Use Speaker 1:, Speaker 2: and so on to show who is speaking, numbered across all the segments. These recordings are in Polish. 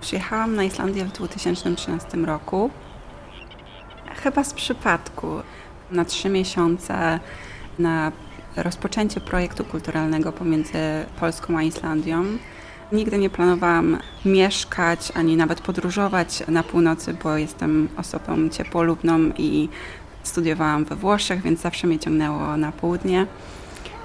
Speaker 1: Przyjechałam na Islandię w 2013 roku. Chyba z przypadku. Na trzy miesiące na rozpoczęcie projektu kulturalnego pomiędzy Polską a Islandią. Nigdy nie planowałam mieszkać ani nawet podróżować na północy, bo jestem osobą ciepłolubną i studiowałam we Włoszech, więc zawsze mnie ciągnęło na południe.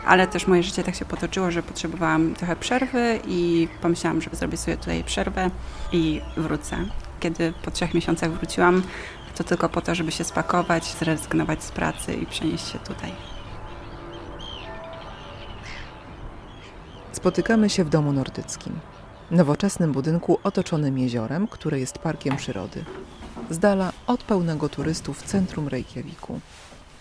Speaker 1: Ale też moje życie tak się potoczyło, że potrzebowałam trochę przerwy i pomyślałam, że zrobię sobie tutaj przerwę i wrócę. Kiedy po trzech miesiącach wróciłam, to tylko po to, żeby się spakować, zrezygnować z pracy i przenieść się tutaj.
Speaker 2: Spotykamy się w domu nordyckim. Nowoczesnym budynku otoczonym jeziorem, które jest parkiem przyrody. Z dala od pełnego turystów centrum Reykjaviku.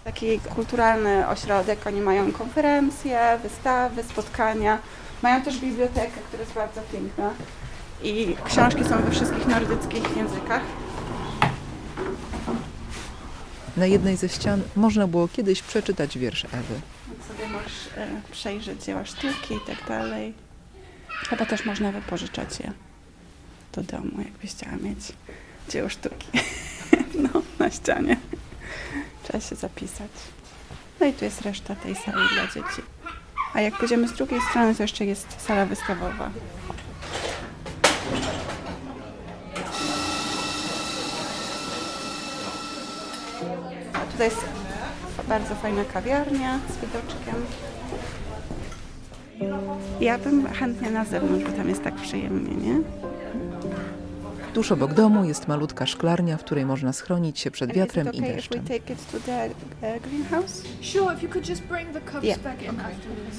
Speaker 1: Taki kulturalny ośrodek, oni mają konferencje, wystawy, spotkania. Mają też bibliotekę, która jest bardzo piękna. I książki są we wszystkich nordyckich językach.
Speaker 2: Na jednej ze ścian można było kiedyś przeczytać wiersz Ewy.
Speaker 1: Sobie możesz e, przejrzeć dzieła sztuki i tak dalej. Chyba też można wypożyczać je do domu, jakbyś chciała mieć dzieło sztuki. no, na ścianie. Trzeba się zapisać. No i tu jest reszta tej sali dla dzieci. A jak pójdziemy z drugiej strony, to jeszcze jest sala wystawowa. A tutaj jest bardzo fajna kawiarnia z widoczkiem. Ja bym chętnie na zewnątrz, bo tam jest tak przyjemnie, nie?
Speaker 2: Tuż obok domu jest malutka szklarnia, w której można schronić się przed wiatrem i deszczem.
Speaker 1: uh, greenhouse?
Speaker 3: Sure, if you could just bring the cups
Speaker 1: Yeah.
Speaker 3: back in afterwards.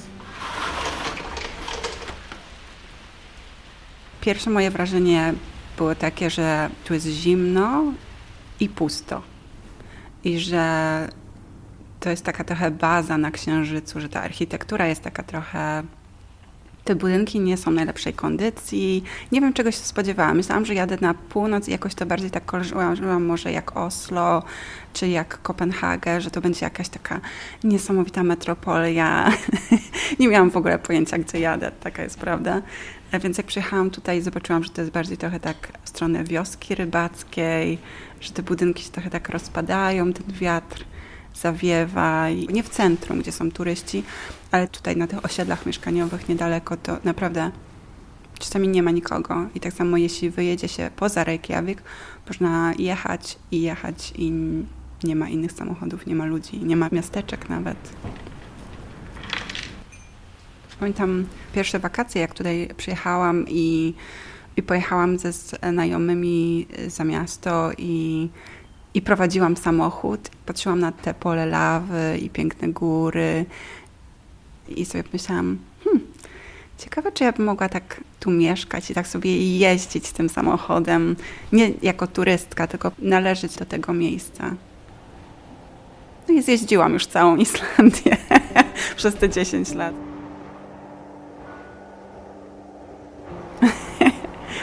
Speaker 1: Pierwsze moje wrażenie było takie, że tu jest zimno i pusto. I że to jest taka trochę baza na księżycu, że ta architektura jest taka trochę. Te budynki nie są najlepszej kondycji. Nie wiem, czego się spodziewałam. Myślałam, że jadę na północ i jakoś to bardziej tak kojarzyłam może jak Oslo, czy jak Kopenhagę, że to będzie jakaś taka niesamowita metropolia. nie miałam w ogóle pojęcia, gdzie jadę, taka jest prawda. E, Więc jak przyjechałam tutaj, zobaczyłam, że to jest bardziej trochę tak w stronę wioski rybackiej, że te budynki się trochę tak rozpadają, ten wiatr zawiewa. Nie w centrum, gdzie są turyści, ale tutaj na tych osiedlach mieszkaniowych niedaleko to naprawdę czasami nie ma nikogo. I tak samo jeśli wyjedzie się poza Reykjavik, można jechać i jechać i nie ma innych samochodów, nie ma ludzi, nie ma miasteczek nawet. Pamiętam pierwsze wakacje, jak tutaj przyjechałam i, i pojechałam ze znajomymi za miasto i, i prowadziłam samochód. Patrzyłam na te pole lawy i piękne góry i sobie pomyślałam, hmm, ciekawe, czy ja bym mogła tak tu mieszkać i tak sobie jeździć tym samochodem, nie jako turystka, tylko należeć do tego miejsca. No i zjeździłam już całą Islandię przez te 10 lat.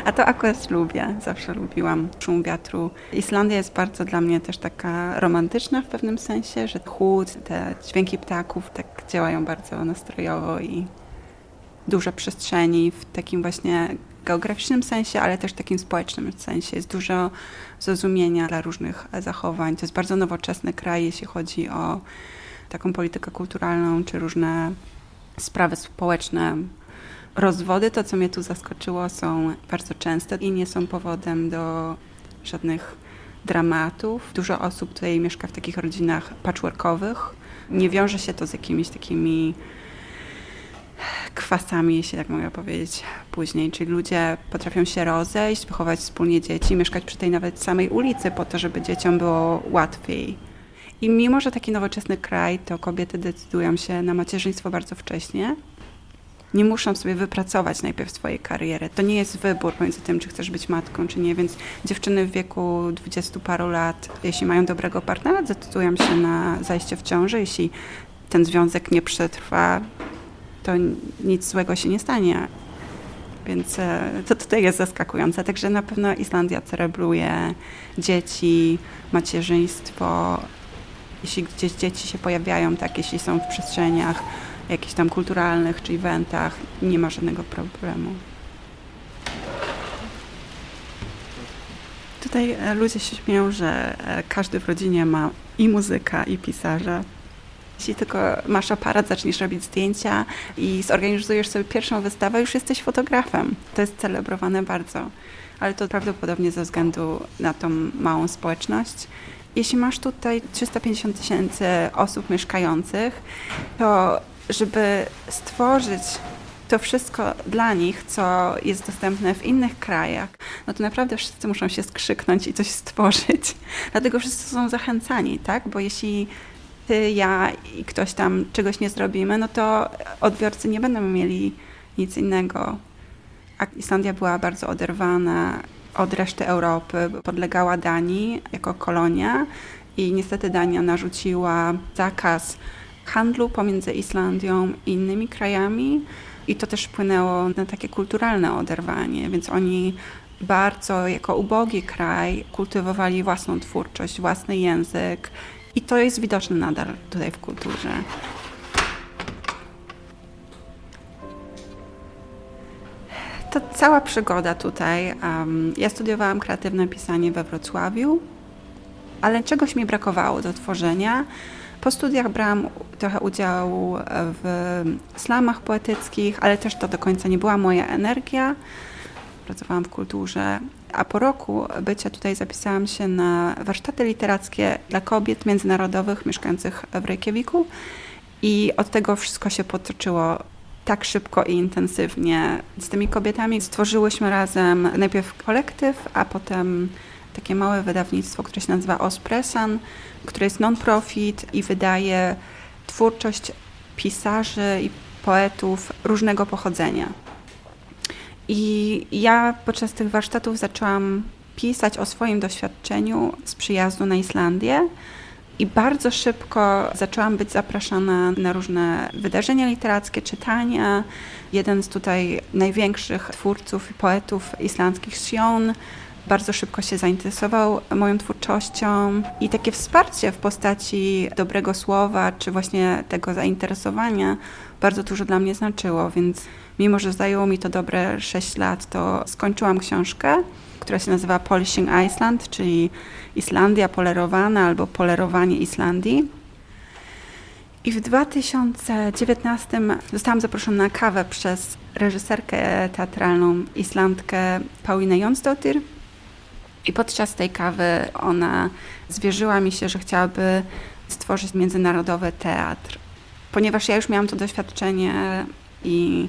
Speaker 1: A to akurat lubię, zawsze lubiłam szum wiatru. Islandia jest bardzo dla mnie też taka romantyczna w pewnym sensie, że chłód, te dźwięki ptaków tak działają bardzo nastrojowo i dużo przestrzeni w takim właśnie geograficznym sensie, ale też takim społecznym sensie. Jest dużo zrozumienia dla różnych zachowań. To jest bardzo nowoczesny kraj, jeśli chodzi o taką politykę kulturalną czy różne sprawy społeczne. Rozwody, to co mnie tu zaskoczyło, są bardzo częste i nie są powodem do żadnych dramatów. Dużo osób tutaj mieszka w takich rodzinach patchworkowych. Nie wiąże się to z jakimiś takimi kwasami, jeśli tak mogę powiedzieć później. Czyli ludzie potrafią się rozejść, wychować wspólnie dzieci, mieszkać przy tej nawet samej ulicy po to, żeby dzieciom było łatwiej. I mimo, że taki nowoczesny kraj, to kobiety decydują się na macierzyństwo bardzo wcześnie. Nie muszą sobie wypracować najpierw swojej kariery. To nie jest wybór między tym, czy chcesz być matką, czy nie. Więc dziewczyny w wieku dwudziestu paru lat, jeśli mają dobrego partnera, decydują się na zajście w ciąży. Jeśli ten związek nie przetrwa, to nic złego się nie stanie. Więc e, to tutaj jest zaskakujące. Także na pewno Islandia celebruje dzieci, macierzyństwo. Jeśli gdzieś dzieci się pojawiają, tak, jeśli są w przestrzeniach jakichś tam kulturalnych czy eventach, nie ma żadnego problemu. Tutaj e, ludzie się śmieją, że e, każdy w rodzinie ma i muzyka, i pisarza. Jeśli tylko masz aparat, zaczniesz robić zdjęcia i zorganizujesz sobie pierwszą wystawę, już jesteś fotografem. To jest celebrowane bardzo. Ale to prawdopodobnie ze względu na tą małą społeczność. Jeśli masz tutaj 350 tysięcy osób mieszkających, to żeby stworzyć to wszystko dla nich, co jest dostępne w innych krajach, no to naprawdę wszyscy muszą się skrzyknąć i coś stworzyć. Dlatego wszyscy są zachęcani, tak? Bo jeśli ty, ja i ktoś tam czegoś nie zrobimy, no to odbiorcy nie będą mieli nic innego. A Islandia była bardzo oderwana od reszty Europy, podlegała Danii jako kolonia i niestety Dania narzuciła zakaz handlu pomiędzy Islandią i innymi krajami i to też wpłynęło na takie kulturalne oderwanie, więc oni bardzo jako ubogi kraj kultywowali własną twórczość, własny język i to jest widoczne nadal tutaj w kulturze. To cała przygoda tutaj. Ja studiowałam kreatywne pisanie we Wrocławiu, ale czegoś mi brakowało do tworzenia. Po studiach brałam trochę udziału w slamach poetyckich, ale też to do końca nie była moja energia. Pracowałam w kulturze, a po roku bycia tutaj zapisałam się na warsztaty literackie dla kobiet międzynarodowych mieszkających w Reykjaviku i od tego wszystko się potoczyło tak szybko i intensywnie. Z tymi kobietami stworzyłyśmy razem najpierw kolektyw, a potem takie małe wydawnictwo, które się nazywa Ospresan, które jest non-profit i wydaje twórczość pisarzy i poetów różnego pochodzenia. I ja podczas tych warsztatów zaczęłam pisać o swoim doświadczeniu z przyjazdu na Islandię. I bardzo szybko zaczęłam być zapraszana na różne wydarzenia literackie, czytania. Jeden z tutaj największych twórców i poetów islandzkich, Sion, bardzo szybko się zainteresował moją twórczością i takie wsparcie w postaci dobrego słowa, czy właśnie tego zainteresowania bardzo dużo dla mnie znaczyło, więc mimo, że zajęło mi to dobre 6 lat, to skończyłam książkę, która się nazywa Polishing Iceland, czyli Islandia polerowana albo polerowanie Islandii. I w 2019 zostałam zaproszona na kawę przez reżyserkę teatralną Islandkę Paulinę Jonsdottir. I podczas tej kawy ona zwierzyła mi się, że chciałaby stworzyć międzynarodowy teatr. Ponieważ ja już miałam to doświadczenie i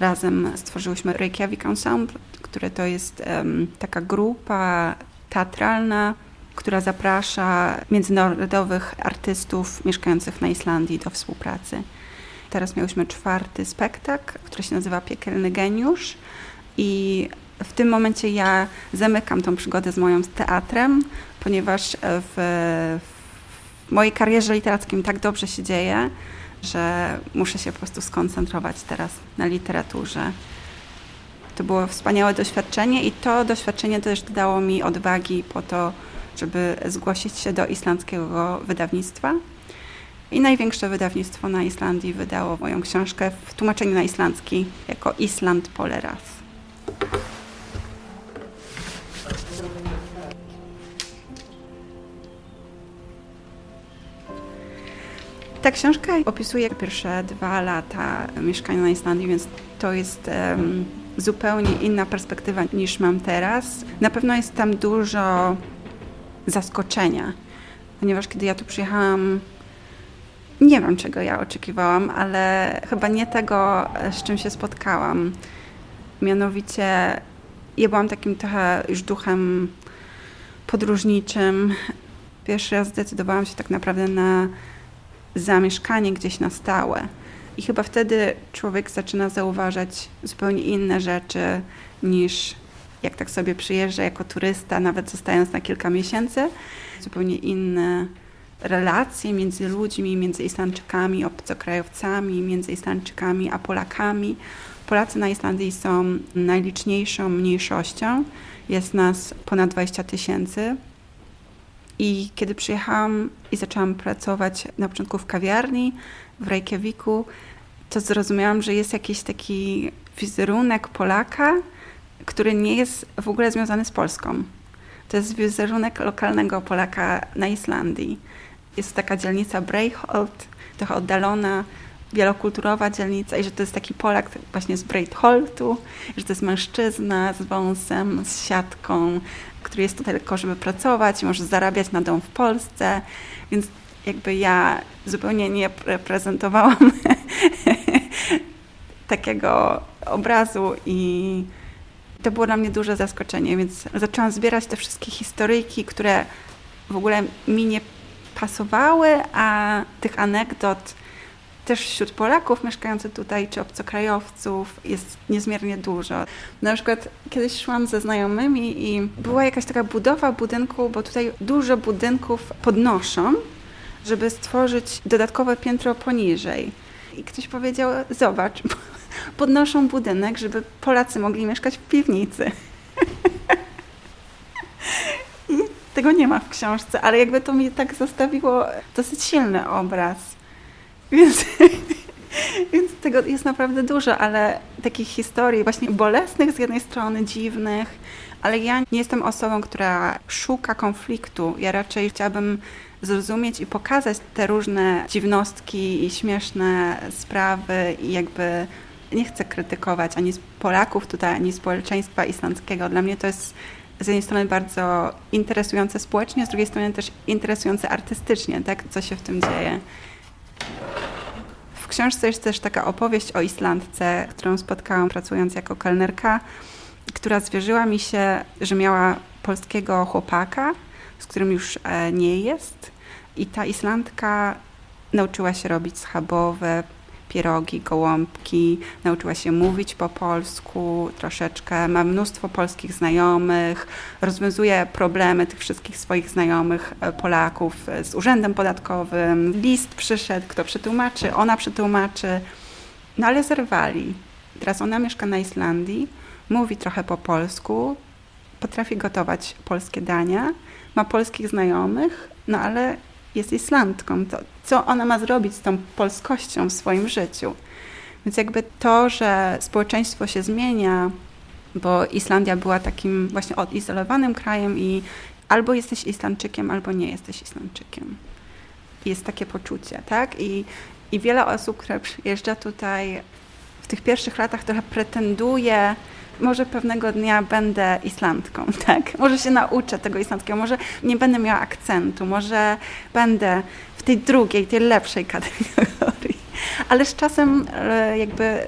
Speaker 1: razem stworzyłyśmy Reykjavik Ensemble, które to jest um, taka grupa teatralna, która zaprasza międzynarodowych artystów mieszkających na Islandii do współpracy. Teraz miałyśmy czwarty spektakl, który się nazywa Piekielny Geniusz i w tym momencie ja zamykam tą przygodę z moim teatrem, ponieważ w, w mojej karierze literackiej tak dobrze się dzieje, że muszę się po prostu skoncentrować teraz na literaturze. To było wspaniałe doświadczenie i to doświadczenie też dało mi odwagi po to, żeby zgłosić się do islandzkiego wydawnictwa. I największe wydawnictwo na Islandii wydało moją książkę w tłumaczeniu na islandzki jako Island Poleras. Ta książka opisuje pierwsze dwa lata mieszkania na Islandii, więc to jest um, zupełnie inna perspektywa niż mam teraz. Na pewno jest tam dużo zaskoczenia, ponieważ kiedy ja tu przyjechałam, nie wiem czego ja oczekiwałam, ale chyba nie tego, z czym się spotkałam. Mianowicie ja byłam takim trochę już duchem podróżniczym. Pierwszy raz zdecydowałam się tak naprawdę na zamieszkanie gdzieś na stałe. I chyba wtedy człowiek zaczyna zauważać zupełnie inne rzeczy niż jak tak sobie przyjeżdża jako turysta, nawet zostając na kilka miesięcy. Zupełnie inne relacje między ludźmi, między Islandczykami, obcokrajowcami, między Islandczykami a Polakami. Polacy na Islandii są najliczniejszą mniejszością. Jest nas ponad 20 tysięcy. I kiedy przyjechałam i zaczęłam pracować na początku w kawiarni w Reykjaviku, to zrozumiałam, że jest jakiś taki wizerunek Polaka, który nie jest w ogóle związany z Polską. To jest wizerunek lokalnego Polaka na Islandii. Jest taka dzielnica Breiholt, trochę oddalona, wielokulturowa dzielnica i że to jest taki Polak właśnie z Breitholtu, że to jest mężczyzna z wąsem, z siatką, który jest tutaj tylko, żeby pracować i może zarabiać na dom w Polsce. Więc jakby ja zupełnie nie reprezentowałam takiego obrazu i to było dla mnie duże zaskoczenie, więc zaczęłam zbierać te wszystkie historyjki, które w ogóle mi nie pasowały, a tych anegdot też wśród Polaków mieszkających tutaj, czy obcokrajowców jest niezmiernie dużo. Na przykład kiedyś szłam ze znajomymi i była jakaś taka budowa budynku, bo tutaj dużo budynków podnoszą, żeby stworzyć dodatkowe piętro poniżej. I ktoś powiedział, zobacz, podnoszą budynek, żeby Polacy mogli mieszkać w piwnicy. I tego nie ma w książce, ale jakby to mi tak zostawiło dosyć silny obraz. Więc, więc tego jest naprawdę dużo, ale takich historii właśnie bolesnych z jednej strony, dziwnych, ale ja nie jestem osobą, która szuka konfliktu. Ja raczej chciałabym zrozumieć i pokazać te różne dziwnostki i śmieszne sprawy i jakby nie chcę krytykować ani Polaków tutaj, ani społeczeństwa islandzkiego. Dla mnie to jest z jednej strony bardzo interesujące społecznie, z drugiej strony też interesujące artystycznie, tak, co się w tym dzieje. W książce jest też taka opowieść o Islandce, którą spotkałam pracując jako kelnerka, która zwierzyła mi się, że miała polskiego chłopaka, z którym już e, nie jest. I ta Islandka nauczyła się robić schabowe, pierogi, gołąbki, nauczyła się mówić po polsku troszeczkę, ma mnóstwo polskich znajomych, rozwiązuje problemy tych wszystkich swoich znajomych e, Polaków e, z urzędem podatkowym. List przyszedł, kto przetłumaczy, ona przetłumaczy, no ale zerwali. Teraz ona mieszka na Islandii, mówi trochę po polsku, potrafi gotować polskie dania, ma polskich znajomych, no ale jest Islandką. To, co ona ma zrobić z tą polskością w swoim życiu? Więc jakby to, że społeczeństwo się zmienia, bo Islandia była takim właśnie odizolowanym krajem i albo jesteś Islandczykiem, albo nie jesteś Islandczykiem. Jest takie poczucie, tak? I, i wiele osób, które przyjeżdża tutaj w tych pierwszych latach trochę pretenduje, może pewnego dnia będę Islandką, tak? Może się nauczę tego islandzkiego, może nie będę miała akcentu, może będę w tej drugiej, tej lepszej kategorii. Ale z czasem e, jakby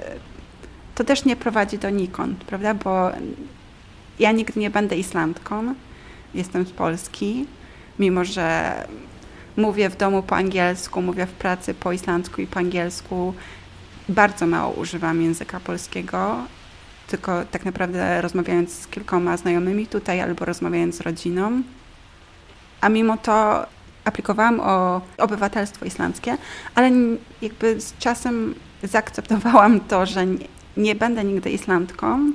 Speaker 1: to też nie prowadzi donikąd, prawda? Bo ja nigdy nie będę Islandką, jestem z Polski, mimo że mówię w domu po angielsku, mówię w pracy po islandzku i po angielsku. Bardzo mało używam języka polskiego, tylko tak naprawdę rozmawiając z kilkoma znajomymi tutaj albo rozmawiając z rodziną. A mimo to aplikowałam o obywatelstwo islandzkie, ale jakby z czasem zaakceptowałam to, że nie, nie będę nigdy Islandką.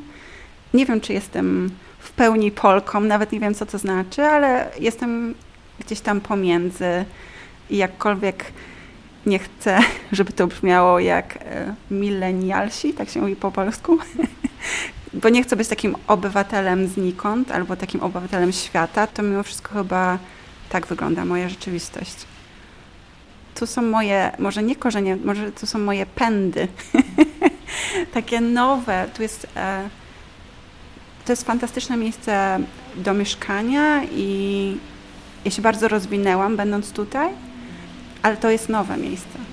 Speaker 1: Nie wiem, czy jestem w pełni Polką, nawet nie wiem, co to znaczy, ale jestem gdzieś tam pomiędzy i jakkolwiek nie chcę, żeby to brzmiało jak e, milenialsi, tak się mówi po polsku, bo nie chcę być takim obywatelem znikąd albo takim obywatelem świata, to mimo wszystko chyba tak wygląda moja rzeczywistość. Tu są moje, może nie korzenie, może tu są moje pędy, takie nowe. Tu jest, e, to jest fantastyczne miejsce do mieszkania i ja się bardzo rozwinęłam będąc tutaj, ale to jest nowe miejsce.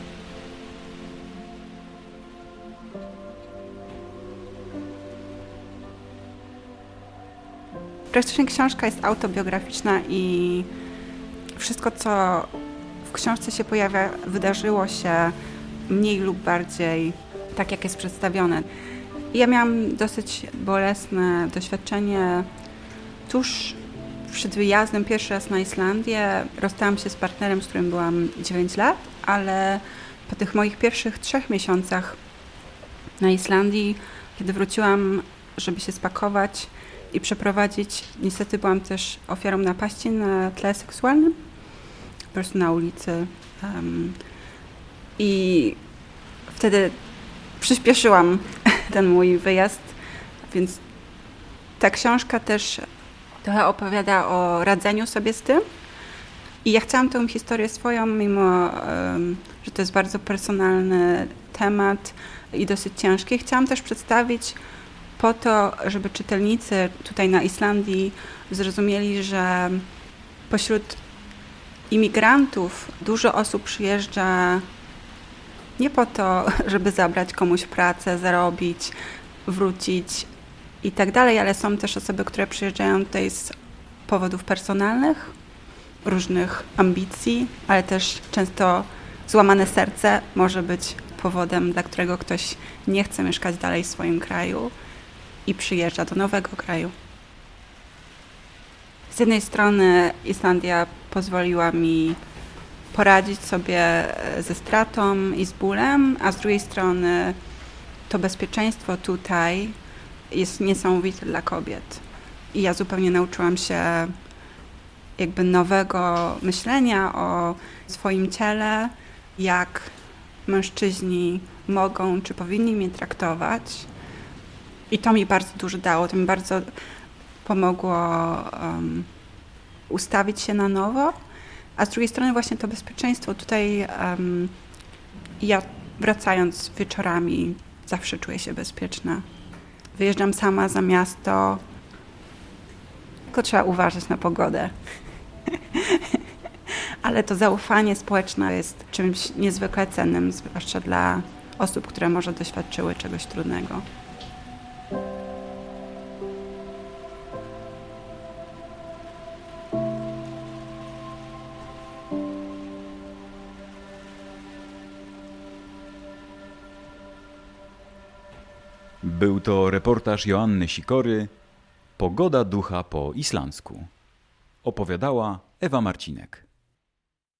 Speaker 1: Praktycznie książka jest autobiograficzna i wszystko, co w książce się pojawia, wydarzyło się mniej lub bardziej tak, jak jest przedstawione. Ja miałam dosyć bolesne doświadczenie tuż przed wyjazdem pierwszy raz na Islandię. Rozstałam się z partnerem, z którym byłam 9 lat, ale po tych moich pierwszych trzech miesiącach na Islandii, kiedy wróciłam, żeby się spakować i przeprowadzić, niestety byłam też ofiarą napaści na tle seksualnym, po prostu na ulicy. Um, I wtedy przyspieszyłam ten mój wyjazd, więc ta książka też Trochę opowiada o radzeniu sobie z tym. I ja chciałam tę historię swoją, mimo em, że to jest bardzo personalny temat i dosyć ciężki, chciałam też przedstawić po to, żeby czytelnicy tutaj na Islandii zrozumieli, że pośród imigrantów dużo osób przyjeżdża nie po to, żeby zabrać komuś pracę, zarobić, wrócić i tak dalej, ale są też osoby, które przyjeżdżają tutaj z powodów personalnych, różnych ambicji, ale też często złamane serce może być powodem, dla którego ktoś nie chce mieszkać dalej w swoim kraju i przyjeżdża do nowego kraju. Z jednej strony Islandia pozwoliła mi poradzić sobie e, ze stratą i z bólem, a z drugiej strony to bezpieczeństwo tutaj jest niesamowite dla kobiet. I ja zupełnie nauczyłam się jakby nowego myślenia o swoim ciele, jak mężczyźni mogą czy powinni mnie traktować. I to mi bardzo dużo dało, to mi bardzo pomogło um, ustawić się na nowo. A z drugiej strony właśnie to bezpieczeństwo tutaj em, ja wracając wieczorami zawsze czuję się bezpieczna. Wyjeżdżam sama za miasto, tylko trzeba uważać na pogodę. Ale to zaufanie społeczne jest czymś niezwykle cennym, zwłaszcza dla osób, które może doświadczyły czegoś trudnego.
Speaker 4: To reportaż Joanny Sikory Pogoda ducha po islandzku. Opowiadała Ewa Marcinek.